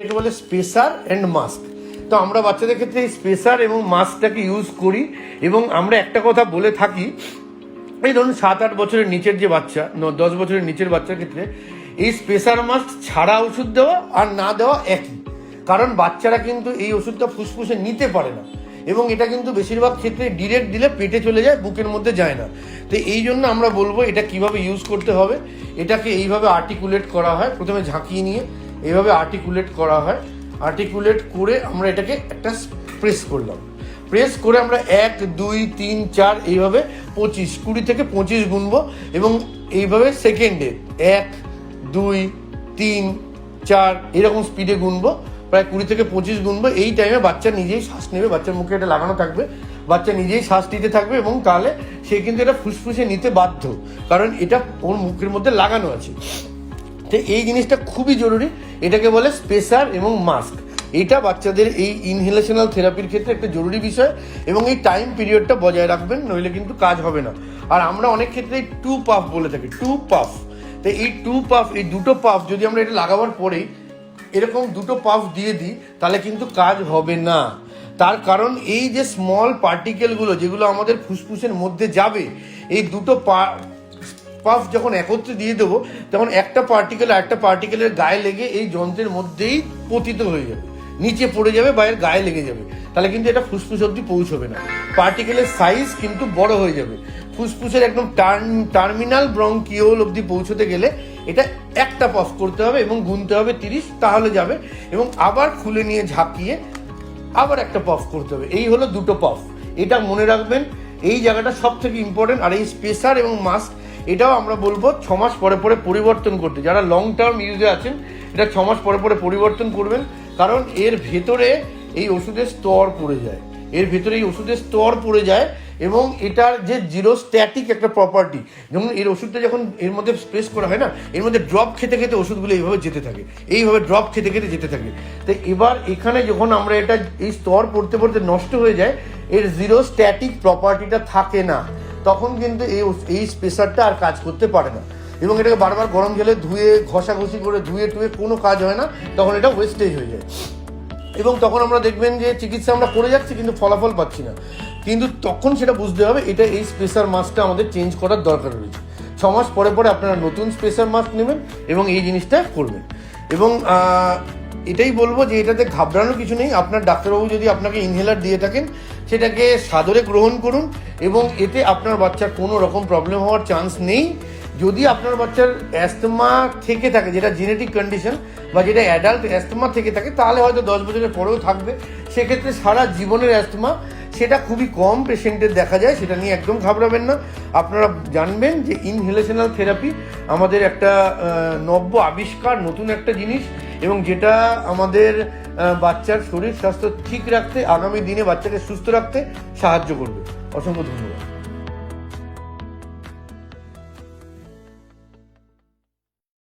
এটাকে বলে spacer and mask তো আমরা বাচ্চাদের ক্ষেত্রে এই স্পেসার এবং মাস্কটাকে ইউজ করি এবং আমরা একটা কথা বলে থাকি। এই ধরুন সাত আট বছরের নিচের যে বাচ্চা দশ বছরের নিচের বাচ্চার ক্ষেত্রে এই স্পেসার মাস্ক ছাড়া ওষুধ দেওয়া আর না দেওয়া একই। কারণ বাচ্চারা কিন্তু এই ওষুধটা ফুসফুসে নিতে পারে না। এবং এটা কিন্তু বেশিরভাগ ক্ষেত্রে ডিরেক্ট দিলে পেটে চলে যায়, বুকের মধ্যে যায় না। তো এই জন্য আমরা বলব এটা কীভাবে ইউজ করতে হবে, এটাকে এইভাবে আর্টিকুলেট করা হয়, প্রথমে ঝাঁকিয়ে নিয়ে এইভাবে আর্টিকুলেট করা হয়। আর্টিকুলেট করে আমরা এটাকে একটা প্রেস করলাম। প্রেস করে আমরা এক, দুই, তিন, চার, এইভাবে পঁচিশ, কুড়ি থেকে পঁচিশ গুনব এবং এইভাবে সেকেন্ডে এক, দুই, তিন, চার এরকম স্পিডে গুনব। প্রায় কুড়ি থেকে পঁচিশ গুনব। এই টাইমে বাচ্চা নিজেই শ্বাস নেবে। বাচ্চার মুখে এটা লাগানো থাকবে। বাচ্চা নিজেই শ্বাস নিতে থাকবে এবং তাহলে সে কিন্তু এটা ফুসফুসে নিতে বাধ্য। কারণ এটা ওর মুখের মধ্যে লাগানো আছে। তো এই জিনিসটা খুবই জরুরি। এটাকে বলে স্পেসার এবং মাস্ক। এটা বাচ্চাদের এই ইনহেলেশনাল থেরাপির ক্ষেত্রে একটা জরুরি বিষয় এবং এই টাইম পিরিয়ডটা বজায় রাখবেন, নইলে কিন্তু কাজ হবে না। আর আমরা অনেক ক্ষেত্রে টু পাফ বলে থাকি টু পাফ তো এই টু পাফ এই দুটো পাফ যদি আমরা এটা লাগাবার পরেই এরকম দুটো পাফ দিয়ে দিই, তাহলে কিন্তু কাজ হবে না। তার কারণ এই যে স্মল পার্টিকেলগুলো যেগুলো আমাদের ফুসফুসের মধ্যে যাবে, এই দুটো পা পাফ যখন একত্রে দিয়ে দেবো, তখন একটা পার্টিকেল আর একটা পার্টিকেলের গায়ে লেগে এই যন্ত্রের মধ্যেই পতিত হয়ে যাবে। নিচে পড়ে যাবে বা এর গায়ে লেগে যাবে। তাহলে কিন্তু এটা ফুসফুস অব্দি পৌঁছবে না। পার্টিকেলের সাইজ কিন্তু বড় হয়ে যাবে। ফুসফুসের একদম টার্মিনাল ব্রঙ্কিওল অব্দি পৌঁছতে গেলে এটা একটা পাফ করতে হবে এবং গুনতে হবে তিরিশ, তাহলে যাবে। এবং আবার খুলে নিয়ে ঝাঁকিয়ে আবার একটা পাফ করতে হবে। এই হলো দুটো পাফ এটা মনে রাখবেন, এই জায়গাটা সব থেকে ইম্পর্টেন্ট আর এই স্পেসার এবং মাস্ক এটাও আমরা বলব ছ মাস পরে পরে পরিবর্তন করতে। যারা লং টার্ম ইউজে আছেন, এটা ছ মাস পরে পরে পরিবর্তন করবেন। কারণ এর ভেতরে এই ওষুধের স্তর পড়ে যায়। এর ভেতরে এই ওষুধের স্তর পড়ে যায় এবং এটার যে জিরো স্ট্যাটিক একটা প্রপার্টি যেমন এর ওষুধটা যখন এর মধ্যে স্প্রেস করা হয় না, এর মধ্যে ড্রপ খেতে খেতে ওষুধগুলো এইভাবে যেতে থাকে। এইভাবে ড্রপ খেতে খেতে যেতে থাকে। তো এবার এখানে যখন আমরা এটা এই স্তর পড়তে পড়তে নষ্ট হয়ে যায়, এর জিরো স্ট্যাটিক প্রপার্টিটা থাকে না। তখন কিন্তু এই এই স্পেসারটা আর কাজ করতে পারে না। এবং এটাকে বারবার গরম জলে ধুয়ে, ঘষাঘষি করে ধুয়ে টুয়ে কোনো কাজ হয় না, তখন এটা ওয়েস্টেজ হয়ে যায়। এবং তখন আমরা দেখবেন যে চিকিৎসা আমরা করে যাচ্ছি, কিন্তু ফলাফল পাচ্ছি না। কিন্তু তখন সেটা বুঝতে হবে, এটা এই স্পেশাল মাস্কটা আমাদের চেঞ্জ করার দরকার রয়েছে। ছ মাস পরে পরে আপনারা নতুন স্পেশাল মাস্ক নেবেন এবং এই জিনিসটা করবেন। এবং এটাই বলব যে এটাতে ঘাবড়ানোর কিছু নেই। আপনার ডাক্তারবাবু যদি আপনাকে ইনহেলার দিয়ে থাকেন, সেটাকে সাদরে গ্রহণ করুন এবং এতে আপনার বাচ্চার কোনো রকম প্রবলেম হওয়ার চান্স নেই। যদি আপনার বাচ্চার অ্যাস্তমা থেকে থাকে, যেটা জেনেটিক কন্ডিশন বা যেটা অ্যাডাল্ট অ্যাস্তমা থেকে থাকে, তাহলে হয়তো দশ বছরের পরেও থাকবে। সেক্ষেত্রে সারা জীবনের অ্যাস্তমা সেটা খুবই কম পেশেন্টের দেখা যায়, সেটা নিয়ে একদম ঘাবড়াবেন না। আপনারা জানবেন যে ইনহেলেশনাল থেরাপি আমাদের একটা নব্য আবিষ্কার, নতুন একটা জিনিস। এবং যেটা আমাদের বাচ্চার শরীর স্বাস্থ্য ঠিক রাখতে, আগামী দিনে বাচ্চাকে সুস্থ রাখতে সাহায্য করবে। অসংখ্য ধন্যবাদ।